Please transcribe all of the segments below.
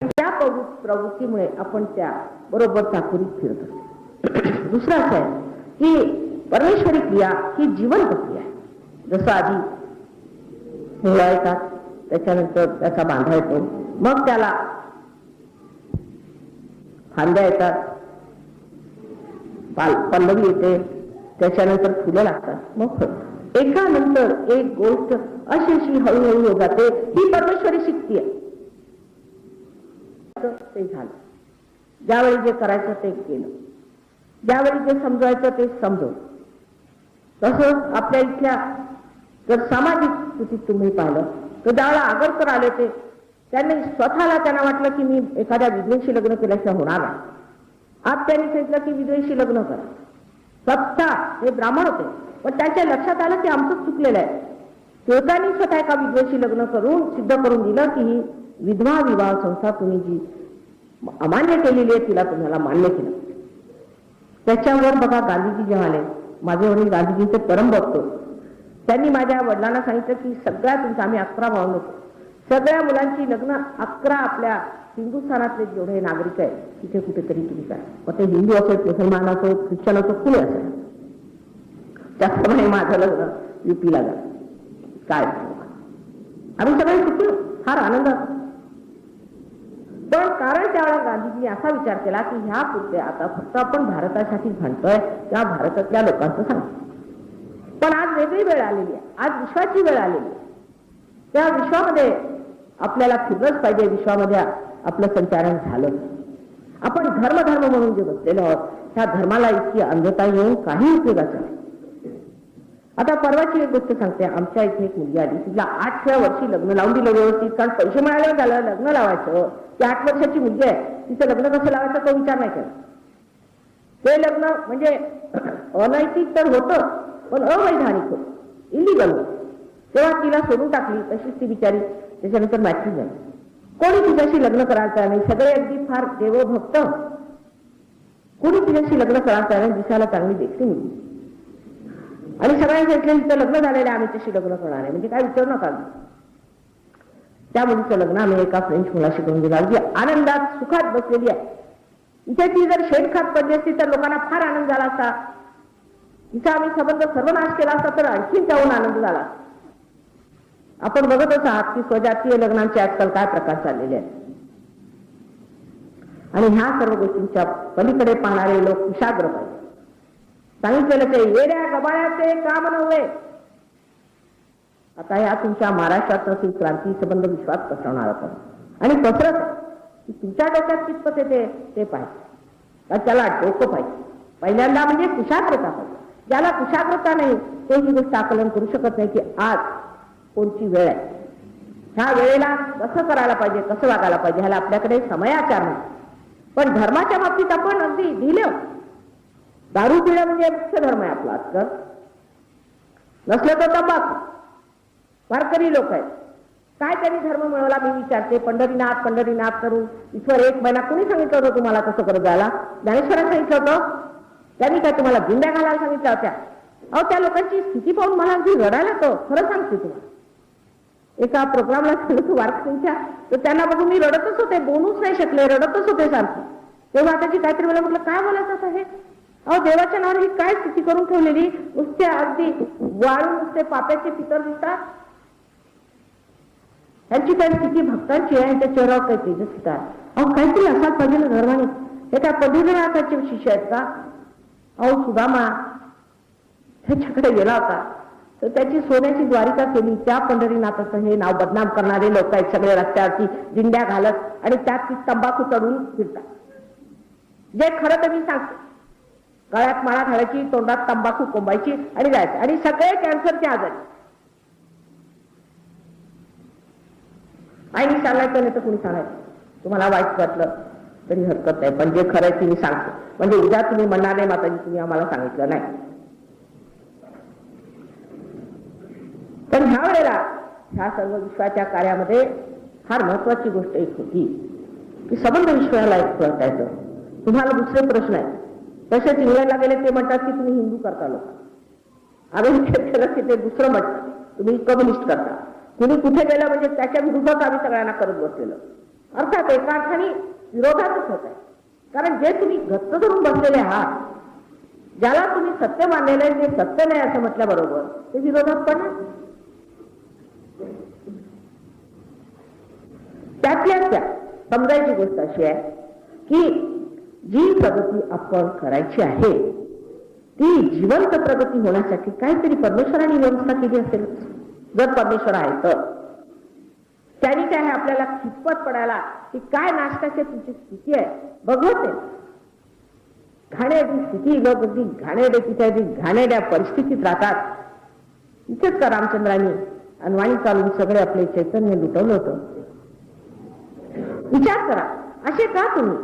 त्या प्रवृत्तीमुळे आपण त्या बरोबर चाकुरीत फिरत असतो. दुसरं असं आहे की परमेश्वरी क्रिया ही जीवन प्रक्रिया आहे. जसं आधी मुळा येतात त्याच्यानंतर त्याचा बांधा येतो. मग त्याला फांद्या येतात पाल पल्लवी येते त्याच्यानंतर फुलं लागतात. मग एका एकानंतर एक गोष्ट अशी अशी हळूहळू हो जाते ही परमेश्वरी शिकती आहे ते झालं. ज्यावेळी जे करायचं ते केलं. ज्यावेळी जे समजवायचं ते समजव तसंच आपल्या इथल्या जर सामाजिक स्थितीत तुम्ही पाहिलं तर ज्यावेळेला आगरकर आले ते त्यांनी स्वतःला त्यांना वाटलं की मी एखाद्या विधवेशी लग्न केल्याशिवाय होणार आज त्यांनी सांगितलं की विधवेशी लग्न करा. सत्ता हे ब्राह्मण होते. पण त्यांच्या लक्षात आलं की आमचं चुकलेलं आहे. टिळकांनी स्वतः एका विधवेशी लग्न करून सिद्ध करून दिलं की ही विधवा विवाह संस्था तुम्ही जी अमान्य केलेली आहे तिला तुम्हाला मान्य केलं. त्याच्यावर बघा गांधीजी जेव्हा आले माझे वडील गांधीजींचे परम बघतो त्यांनी माझ्या वडिलांना सांगितलं की सगळ्या तुमचं आम्ही अकरा भावंड होतो सगळ्या मुलांची लग्न अकरा आपल्या हिंदुस्थानातले जेवढे नागरिक आहेत तिथे कुठेतरी तुम्ही काय? मग ते हिंदू असोत मुसलमान असो ख्रिश्चन असो कुणी असेल त्याप्रमाणे माझं लग्न युपीला झालं. काय? आम्ही सगळे सुखी फार आनंद. पण कारण त्यावेळेला गांधीजींनी असा विचार केला की ह्या पुढचे आता फक्त आपण भारतासाठी म्हणतोय त्या भारतातल्या लोकांचं सांगतो. पण आज वेगळी वेळ आलेली आहे. आज विश्वाची वेळ आलेली आहे. त्या विश्वामध्ये आपल्याला फिरलंच पाहिजे विश्वामध्ये आपलं संचारण झालं. आपण धर्म धर्म म्हणून जे बसलेलो आहोत त्या धर्माला इतकी अंधता येऊन काही उपयोगाचं नाही. आता परवाची एक गोष्ट सांगते. आमच्या इथे एक मुलगी आली. तिला आठव्या वर्षी लग्न लावून दिलं व्यवस्थित. कारण पैसे मिळाले झालं लग्न लावायचं. ती आठ वर्षाची मुलगी आहे. तिचं लग्न कसं लावायचं तो विचार नाही केला. ते लग्न म्हणजे अनैतिक तर होतं पण अवैधानिक होत. इलिगल तेव्हा तिला सोडून टाकली तशीच ती बिचारी. त्याच्यानंतर माहिती झाली. कोणी तिच्याशी लग्न करायचं नाही. सगळे अगदी फार देवभक्त. कोणी तिच्याशी लग्न करायचं नाही. दिसायला चांगली देखते मुलगी. आणि सगळ्यांनी सांगितलं तिचं लग्न झालेलं आहे आम्ही तशी लग्न करणार आहे. म्हणजे काय विचारू नका. त्या मुलीचं लग्न आम्ही एका फ्रेंच मुलाशी करून दिलं. अगदी आनंदात सुखात बसलेली आहे. इथे ती जर शेणखात पडली असती तर लोकांना फार आनंद झाला असता. तिचा आम्ही संबंध सर्वनाश केला असता तर आणखीन त्याहून आनंद झाला. आपण बघतच आहात की स्वजातीय लग्नांचे आजकाल काय प्रकार चाललेले आहेत. आणि ह्या सर्व गोष्टींच्या पलीकडे पाहणारे लोक कुशाग्र पाहिजे. सांगितलेलं ते येड्या गबाळ्याचे काम नव्हे. आता या तुमच्या महाराष्ट्रात क्रांती संबंध विश्वास पसरवणार आपण. आणि पसरत की तुमच्या डोक्यात कितपत येते ते पाहिजे त्याला डोकं पाहिजे. पहिल्यांदा म्हणजे कुशाग्रता पाहिजे. ज्याला कुशाग्रता नाही तो ही गोष्ट आकलन करू शकत नाही की आज कोणची वेळ आहे. ह्या वेळेला कसं करायला पाहिजे कसं वागायला पाहिजे ह्याला आपल्याकडे समयाचार नाही. पण धर्माच्या बाबतीत आपण अगदी ढिलं. दारू पिणं म्हणजे मुख्य धर्म आहे आपला आजकाल. नसलं तर तंबाखू. वारकरी लोक आहेत. काय त्यांनी धर्म मिळवला मी विचारते. पंढरीनाथ पंढरीनाथ करून ईश्वर एक महिना कोणी सांगितलं होतं तुम्हाला कसं करत जायला? ज्ञानेश्वरांनी सांगितलं होतं. त्यांनी काय तुम्हाला गुंड्या घालायला सांगितल्या होत्या? अहो त्या लोकांची स्थिती पाहून मला अगदी रडायला तो खरं सांगते तुम्हाला. एका प्रोग्रामला सांगितलं वारकरींच्या तर त्यांना बघून मी रडतच होते. बोलूच नाही शकले. रडतच होते सारखी. तेव्हा त्याची काहीतरी मला म्हटलं काय बोलायचं आता हे? अहो देवाच्या नावाने ही काय स्थिती करून ठेवलेली? नुसते अगदी वाळून नुसते पाप्याचे पितर दिसतात. त्यांची काय स्थिती भक्तांची आहे त्या चेहऱ्यावर काही तेजस्विता आहे. अहो काहीतरी असा पाहिजे धर्माने हे काय पंढरीनाथाचे शिष्य आहेत का? अहो सुदामा त्याच्याकडे गेला होता. तर त्याची सोन्याची द्वारिका केली. त्या पंढरीनाथाचं हे नाव बदनाम करणारे लोक आहेत सगळे रस्त्यावरती दिंड्या घालत आणि त्यात ती तंबाखू चढून फिरतात. जे खरं तर मी सांगते. गळ्यात माळा घालायची तोंडात तंबाखू कोंबायची आणि जायचं. आणि सगळे कॅन्सरचे आजारी. आणि सांगायचं नाही तर कुणी सांगायचं? तुम्हाला वाईट वाटलं तरी हरकत नाही. पण जे खरं आहे मी सांगतो. म्हणजे उद्या तुम्ही म्हणणार नाही माताजी तुम्ही आम्हाला सांगितलं नाही. पण ह्या वेळेला ह्या सर्व विश्वाच्या कार्यामध्ये फार महत्वाची गोष्ट एक होती. की संबंध विश्वाला एक करता येतं तुम्हाला दुसरे प्रश्न आहेत. तसेच इंग्लंडला गेले ते म्हणतात की तुम्ही हिंदू करता लोक. अमेरिकेत गेलं की ते दुसरं म्हणतात. तुम्ही कम्युनिस्ट करता. कुणी कुठे गेलं म्हणजे त्याच्या विरोधात आम्ही सगळ्यांना करत बसलेलं. अर्थात एका अर्थाने विरोधातच होत आहे. कारण जे तुम्ही घट्ट धरून बसलेले आहात ज्याला तुम्ही सत्य मानलेलं आहे जे सत्य नाही असं म्हटल्याबरोबर ते विरोधात पण त्यातल्या त्या समजायची गोष्ट अशी आहे की जी प्रगती आपण करायची आहे ती जिवंत प्रगती होण्यासाठी काहीतरी परमेश्वराने व्यवस्था केली असेल जर परमेश्वर आहे तर. त्याने काय आहे आपल्याला खितपत पडायला की काय नाशकाची तुमची स्थिती आहे बघवते घाण्याची स्थिती लोक अगदी घाणेडे तिथे घाणेड्या परिस्थितीत राहतात. इथेच का रामचंद्राने अनवाणी चालून सगळे आपले चैतन्य लुटवलं होतं? विचार करा. असे का तुम्ही?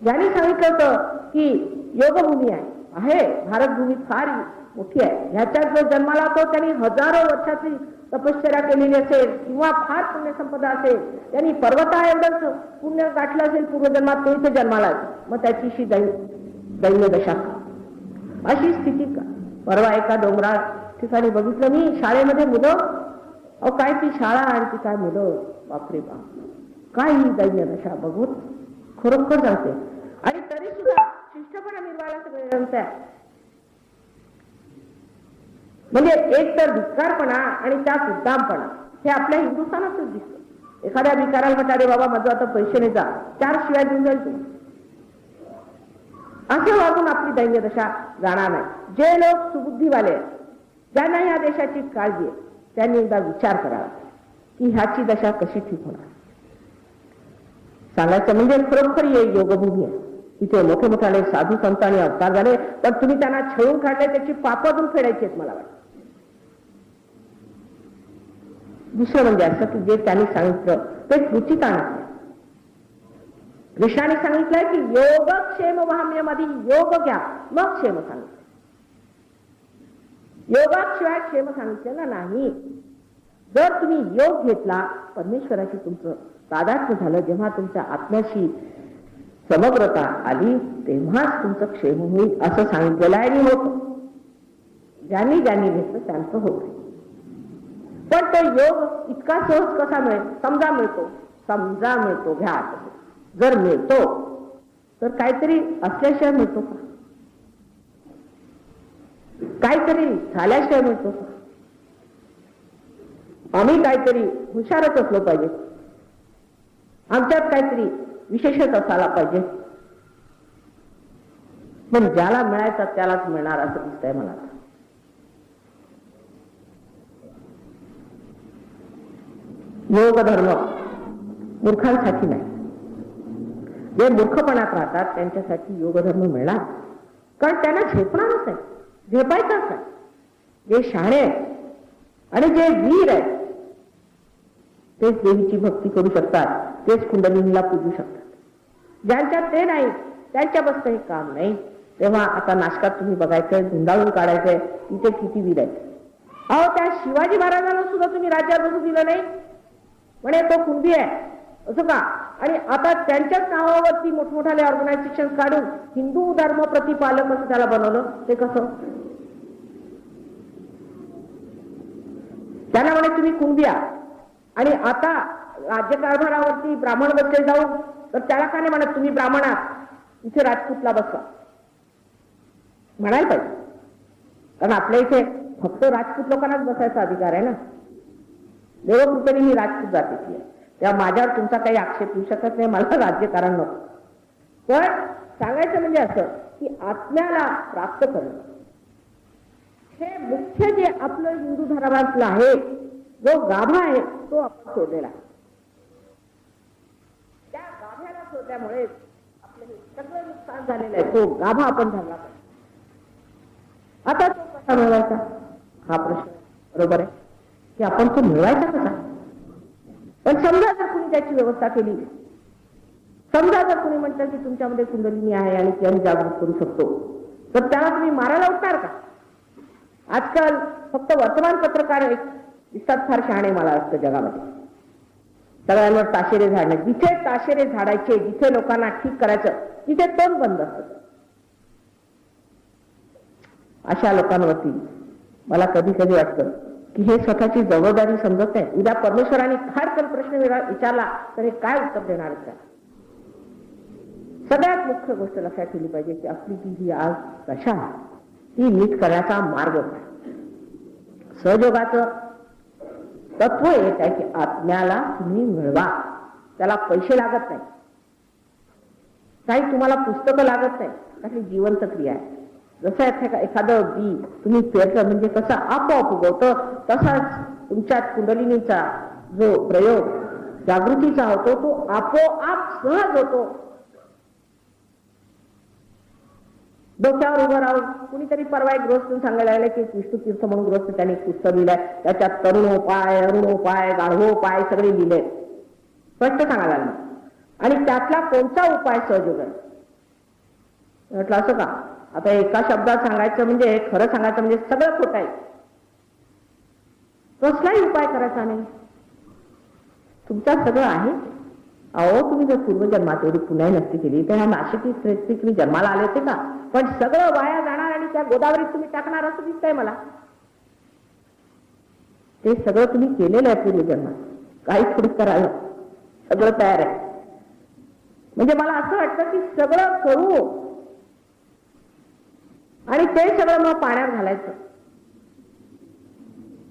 ज्याने सांगितलं होतं की योगभूमी आहे. आहे भारतभूमी फार मोठी आहे. ह्याच्यात जो जन्माला तो त्यांनी हजारो वर्षाची तपश्चर्या केलेली असेल किंवा फार पुण्यसंपदा असेल त्यांनी पर्वता एवढंच पुण्य गाठलं असेल पूर्वजन्मात तो इथे जन्माला मग त्याची दै दैन्य दशा का अशी स्थिती का? परवा एका डोंगराळ ठिकाणी बघितलं मी शाळेमध्ये मुलं अहो काय ती शाळा आणि ती काय मुलं? बापरे बाप. काय ही दैन्य दशा बघून खरोखर जाते. आणि तरी सुद्धा शिष्टपणा निर्वाळा सगळे ग्रंथ आहे म्हणजे एक तर धिक्कारपणा आणि त्या सुद्धामपणा हे आपल्या हिंदुस्थानातच दिसतं. एखाद्या विकाराला म्हणता रे बाबा माझं आता पैसे नाही जा चार शिवाय देऊन जाईल तुम्ही असं वागून आपली दैन्य दशा जाणार नाही. जे लोक सुबुद्धीवाले ज्यांना या देशाची काळजी आहे त्यांनी एकदा विचार करावा की ह्याची दशा कशी ठीक होणार. सांगायचं म्हणजे खरोखर हे योगभूमी आहे. इथे मोठे मोठाले साधू संत आणि अवतार झाले पण तुम्ही त्यांना छळून काढले त्याची पाप दूर फेडायची आहेत मला वाटतं. दुसरं म्हणजे असं की जे त्यांनी सांगितलं ते कृतीत आणत कृष्णाने सांगितलंय की योगक्षेम वाहम्यमध्ये योग घ्या मग क्षेम सांगितलं. योगाशिवाय क्षेम सांगितलेलं नाही. जर तुम्ही योग घेतला परमेश्वराशी तुमचं तादात्म्य झालं जेव्हा तुमच्या आत्म्याशी समग्रता आली तेव्हाच तुमचं क्षेम होईल असं सांगितलेलं आहे आणि होत. ज्यांनी ज्यांनी घेतलं त्यांचं होतं पण तो योग इतका सहज कसा मिळेल? समजा मिळतो. समजा मिळतो. घ्या. जर मिळतो तर काहीतरी असल्याशिवाय मिळतो का? काहीतरी झाल्याशिवाय मिळतो का? आम्ही काहीतरी हुशारच असलो पाहिजे. आमच्यात काहीतरी विशेषच असायला पाहिजे. पण ज्याला मिळायचा त्यालाच मिळणार असं दिसतंय मला. योग धर्म. मूर्खांसाठी नाही. जे मूर्खपणात राहतात त्यांच्यासाठी योगधर्म मिळणार कारण त्यांना झेपणारच आहे झेपायचाच आहे जे शाणे आहेत आणि जे वीर आहेत तेच देवीची भक्ती करू शकतात. तेच कुंडलिनीला पूजू शकतात. ज्यांच्यात ते नाही त्यांच्या बसतं हे काम नाही. तेव्हा आता नाशकात तुम्ही बघायचंय धुंडाळून काढायचंय तिथे किती वीर आहेत. अहो त्या शिवाजी महाराजांना सुद्धा तुम्ही राज्यात बसू दिलं नाही. म्हणे तो कुंभी आहे. असं का? आणि आता त्यांच्याच नावावरती मोठमोठाले ऑर्गनायझेशन काढून हिंदू धर्म प्रतिपालक असं त्याला बनवलं. ते कसं? त्याला म्हणे तुम्ही कुंभी आणि आता राज्यकारभारावरती ब्राह्मण बसले जाऊ तर त्याला काय नाही म्हणत तुम्ही ब्राह्मण आहात. इथे राजपूतला बसवा म्हणायला पाहिजे. कारण आपल्या इथे फक्त राजपूत लोकांनाच बसायचा अधिकार आहे ना? देवकृपेने मी राजपूत जातीची आहे तेव्हा माझ्यावर तुमचा काही आक्षेप येऊ शकत नाही मला राज्यकारण नको. पण सांगायचं म्हणजे असं की आत्म्याला प्राप्त करणं. हे मुख्य जे आपलं हिंदू धर्मातलं आहे जो गाभा आहे तो आपण शोधलेला आहे. त्या गाभ्याला शोधल्यामुळे आपलं हे सगळं नुकसान झालेलं आहे. तो गाभा आपण धरला पाहिजे. आता तो कसा मिळवायचा हा प्रश्न बरोबर आहे. की आपण तो मिळवायचा कसा? पण समजा जर कुणी त्याची व्यवस्था केली समजा जर कुणी म्हटलं की तुमच्यामध्ये कुंडलिनी आहे आणि ती आम्ही जागृत करू शकतो तर त्याला तुम्ही मारायला उठणार का? आजकाल फक्त वर्तमानपत्रकार एक दिसतात फार शहाणे मला वाटतं जगामध्ये. सगळ्यांवर ताशेरे झाडणे जिथे ताशेरे झाडायचे जिथे लोकांना ठीक करायचं तिथे तोंड बंद असत. अशा लोकांवरती मला कधी कधी वाटतं की हे स्वतःची जबाबदारी समजत नाही. उद्या परमेश्वराने खाडकन प्रश्न विचारला तर हे काय उत्तर देणार आहेत सगळ्यात मुख्य गोष्ट लक्षात ठेवली पाहिजे की आपली ती ही आज दशा ती नीट करण्याचा मार्ग सहजोगाचं सहयोगाचं तत्व एक आहे की आत्म्याला तुम्ही मिळवा. त्याला पैसे लागत नाही काही तुम्हाला पुस्तकं लागत नाही काही जिवंत क्रिया आहे. जसं एखा- एखादं बी तुम्ही पेरलं म्हणजे कसं आपोआप उगवतं तसाच तुमच्या कुंडलिनीचा जो प्रयोग जागृतीचा होतो तो आपोआप सहज होतो डोक्यावर उभं राहून कुणीतरी परवा एक गृहस्थ सांगायला लागले की विष्णू तीर्थ म्हणून ग्रस्त त्यांनी पुस्तक लिहिलंय त्याच्यात तरुणोपाय अरुणोपाय गाढवोपाय सगळे लिहिले स्पष्ट सांगायला लागले आणि त्यातला कोणता उपाय सहज होत म्हटलं असं का? आता एका शब्दात सांगायचं म्हणजे खरं सांगायचं म्हणजे सगळं खोट आहे. कसलाही उपाय करायचा नाही. तुमचा सगळं आहे. अहो तुम्ही जर पूर्वजन्मात एवढी पुन्हा नसती केली तर ह्या नाशिकी श्रेष्ठी तुम्ही जन्माला आले होते का? पण सगळं वाया जाणार आणि त्या गोदावरीत तुम्ही टाकणार असं दिसतंय मला. ते सगळं तुम्ही केलेलं आहे पूर्वजन्मात काही थोडी करायला. सगळं तयार आहे. म्हणजे मला असं वाटतं की सगळं करू ते सगळं मग पाण्यात घालायचं.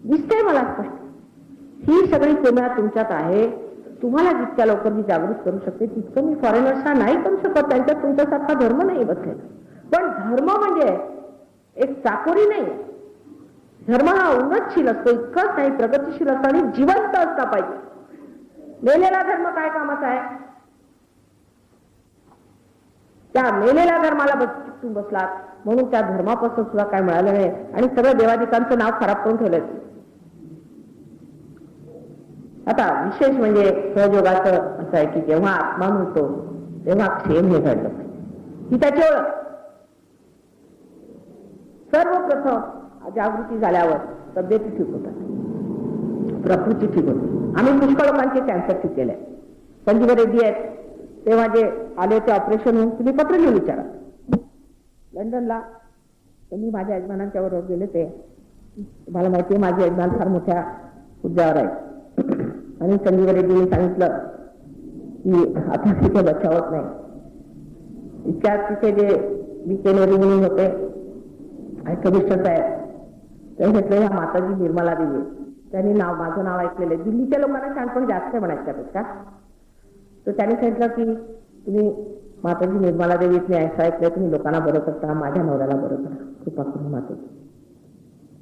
दिसतंय मला स्पष्ट. ही सगळी प्रेरणा तुमच्यात आहे. तुम्हाला जितक्या लवकर मी जागृत करू शकते तितकं मी फॉरेनर्सना नाही करू शकत. त्यांच्यात तुमच्यासारखा धर्म नाही बसलेला. पण धर्म म्हणजे एक चाकोरी नाही. धर्म हा उन्नतशील असतो इतकंच नाही प्रगतीशील असतो आणि जिवंत असला पाहिजे. नेलेला धर्म काय कामाचा आहे? त्या मेलेल्या धर्माला बस चिकटून बसलात म्हणून त्या धर्मापासून सुद्धा काय मिळालं नाही. आणि सगळं देवाधिकांचं नाव खराब करून ठेवलं आता विशेष म्हणजे सहयोगाचं असं आहे की जेव्हा आत्मा म्हणतो तेव्हा क्षेम हे घडलं ही त्याची ओळख. सर्वप्रथम जागृती झाल्यावर तब्येती ठीक होतात. प्रकृती ठीक होते. आम्ही पुष्कळ लोकांचे कॅन्सर ठीक केले संजीव रेड्डी आहेत. तेव्हा जे आले ते ऑपरेशन होऊन तुम्ही पत्र लिहून विचारा. लंडनला मी माझ्या यजमानांच्या बरोबर गेले ते. मला माहिती आहे माझे यजमान फार मोठ्या हुद्द्यावर आहे आणि संजीव रेड्डीने सांगितलं की आता तिथे बचावत नाही. इतक्यात तिथे जे विकेनरी म्हणून होते आणि कमिशनर साहेब ते म्हटलं ह्या माताजी निर्मला देवी. त्यांनी नाव माझं नाव ऐकलेलं दिल्लीच्या लोकांना शहाणपण जास्त आहे तर त्यांनी सांगितलं की तुम्ही माताजी निर्मला देवीतने असं ऐकलंय तुम्ही लोकांना बरं करता माझ्या नवऱ्याला बरं करा कृपा करून माताजी.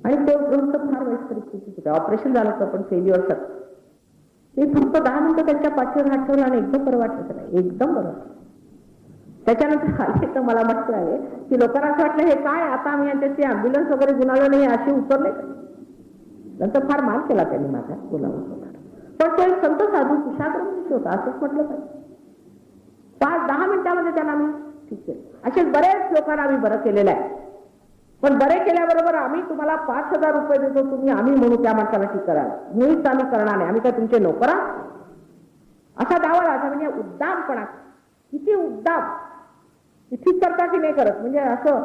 आणि ते गृहस्थ फार वाईट परिस्थितीत होते. ऑपरेशन झालं होतं पण फेल्युअर सर ते फक्त दहा मिनिटं त्यांच्या पाठीवर हात ठेवला आणि एकदम बरं वाटलं नाही एकदम बरं त्याच्यानंतर आले तर मला म्हटलं आहे की लोकांना असं वाटलं हे काय? आता आम्ही यांच्याची अँब्युलन्स वगैरे गुणावलं नाही असे उतरले नंतर फार मान केला त्यांनी माझा होता पण तो एक संत साधू कुशाग्र मनुष्य होता असंच म्हटलं पाहिजे पाच दहा मिनिटामध्ये त्यांना आम्ही ठीक केलं. असे बरेच लोकांना आम्ही बरं केलेलं आहे. पण बरे केल्याबरोबर आम्ही तुम्हाला पाच हजार रुपये देतो तुम्ही आम्ही म्हणू त्या माणसाला ठीक कराल. मुळीच आम्ही करणार नाही आम्ही काय तुमचे नोकरा असा दावा राजा म्हणजे उद्दामपणा. किती उद्दाम. ठीक करता की नाही करत. म्हणजे असं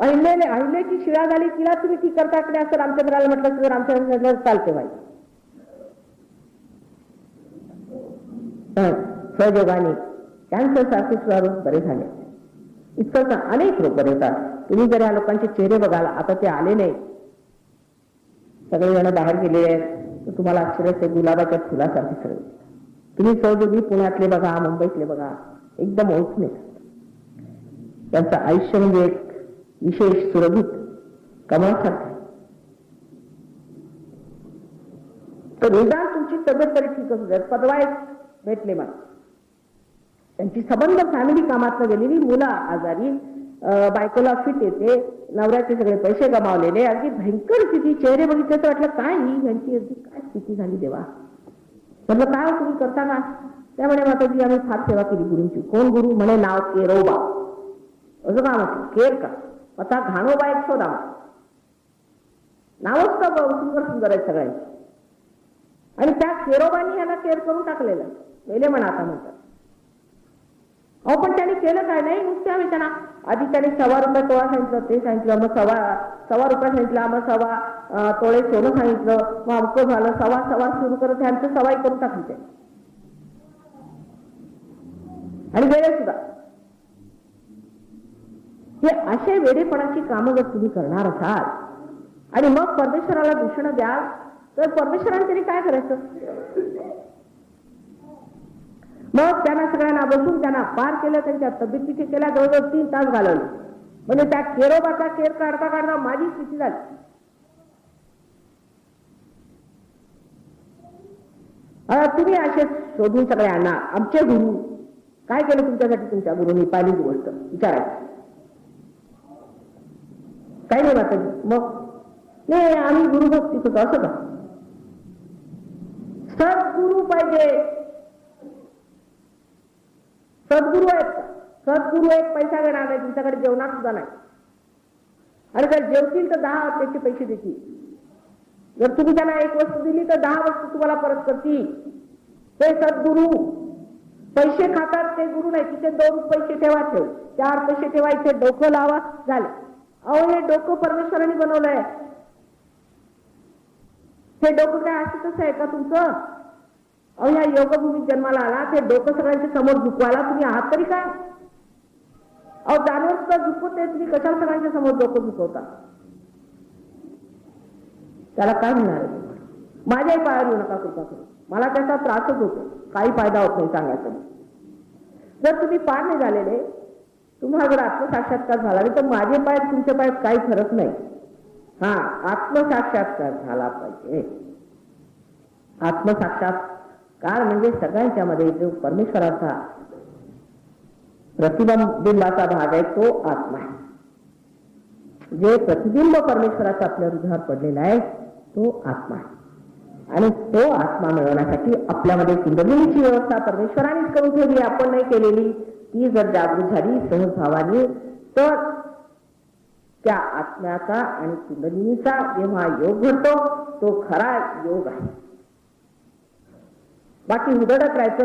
अहिल्याने अहिल्याची शिळा झाली तिला तुम्ही ठीक करता की नाही असं रामचंद्राला म्हटलं तर रामचंद्र चालते बाई. सहयोगाने कॅन्सर सारखे बरे झाले. इतकंच अनेक रोग बरे होतात. तुम्ही जर या लोकांचे चेहरे बघाल आता ते आले नाही. सगळेजण बाहेर गेले आहेत तर तुम्हाला आश्चर्य ते गुलाबाच्या फुलासारखे सगळे. तुम्ही सहजोगी पुण्यातले बघा मुंबईतले बघा एकदम ओळखले त्यांचं आयुष्य म्हणजे एक विशेष सुरभित कमळासारखं. तर निदान तुमची तब्येत तरी ठीक असू द्या. पदवा एक भेटले मला. त्यांची संबंध फॅमिली कामात गेलेली मुलं आजारी बायकोला फिट येते नवऱ्याचे सगळे पैसे गमावलेले अगदी भयंकर स्थिती चेहरे बघितले तर वाटलं काय ही यांची अगदी काय स्थिती झाली देवा. म्हटलं काय हो, तुम्ही करता का? त्यामुळे माताजी आम्ही फार सेवा केली गुरुंची. कोण गुरु? म्हणे नाव केरोबा. असं का म्हटलं? केर का? आता घाणोबा एक शोधा नावच का सुंदर सुंदर आहे सगळ्यांची. आणि त्या केरोबांनी याला केअर करून टाकलेलं मेले म्हणा आता म्हणतात अहो पण त्यांनी केलं काय? नाही नुसते आम्ही त्यांना आधी त्याने सव्वा रुपये तोळा सांगितलं ते सांगितलं मग सव्वा सव्वा रुपये सांगितलं मग सव्वा तोळे सोनं सांगितलं मग अमकं झालं सव्वा सव्वा सुरू करत त्यांचं सवाई करून टाकली ते. आणि वेळेत सुद्धा. हे असे वेडेपणाची कामं जर तुम्ही करणार असाल आणि मग परमेश्वराला दूषण द्याल तर परमेश्वराने तरी काय करायचं? मग त्यांना सगळ्यांना बसून त्यांना पार केलं त्यांच्या तब्येतीचे केल्या जवळजवळ तीन तास घालवले. म्हणजे त्या केरोबाचा केर काढता काढता माझी स्थिती झाली. तुम्ही असे शोधून सगळ्यांना आमचे गुरु काय केलं तुमच्यासाठी तुमच्या गुरुनी? पहिली गोष्ट विचारायची. काही नाही माताजी मग? नाही आम्ही गुरुभक्तीच होतो असं का सद्गुरु पाहिजे. सद्गुरु आहेत का? सद्गुरु एक पैसा घेणार नाही तुमच्याकडे जेवणात सुद्धा नाही. अरे जर जेवतील तर दहा त्याचे पैसे देतील. जर तुम्ही त्यांना एक वस्तू दिली तर दहा वस्तू तुम्हाला परत करतील. ते सद्गुरु. पैसे खातात ते गुरु नाही तिथे दोन पैसे ठेवा ठेव. चार पैसे ठेवा इथे डोकं लावा. झालं. अहो हे डोकं परमेश्वराने बनवलंय. हे डोकं काय असं कसं आहे का तुमचं? अहो या योगभूमीत जन्माला आला ते डोकं सगळ्यांच्या समोर झुकवायला तुम्ही आहात तरी काय? अहो जानवर सुद्धा झुकवते तुम्ही कशाला सगळ्यांच्या समोर डोकं झुकवता? त्याला काय म्हणणार माझ्याही पायावर येऊ नका कृपा करून मला त्याचा त्रासच होतो. काही फायदा होत नाही सांगायचा. जर तुम्ही पार नाही झालेले तुम्हाला जर आत्मसाक्षात्कार झाला नाही तर माझे पाय तुमच्या पायात काही फरक नाही. हा आत्मसाक्षात्कार झाला पाहिजे. आत्मसाक्षात्कार म्हणजे सगळ्यांच्या मध्ये जो परमेश्वराचा प्रतिबिंबाचा भाग आहे तो आत्मा आहे. जे प्रतिबिंब परमेश्वराचा आपल्या हृदयावर पडलेला आहे तो आत्मा आहे. आणि तो आत्मा मिळवण्यासाठी आपल्यामध्ये कुंडलिनीची व्यवस्था परमेश्वरानेच करून ठेवली आपण नाही केलेली. ती जर जागृत झाली सहजभावाने तर त्या आत्म्याचा आणि कुंडलिनीचा जेव्हा योग घडतो तो खरा योग आहे. बाकी उदडत राहायचं.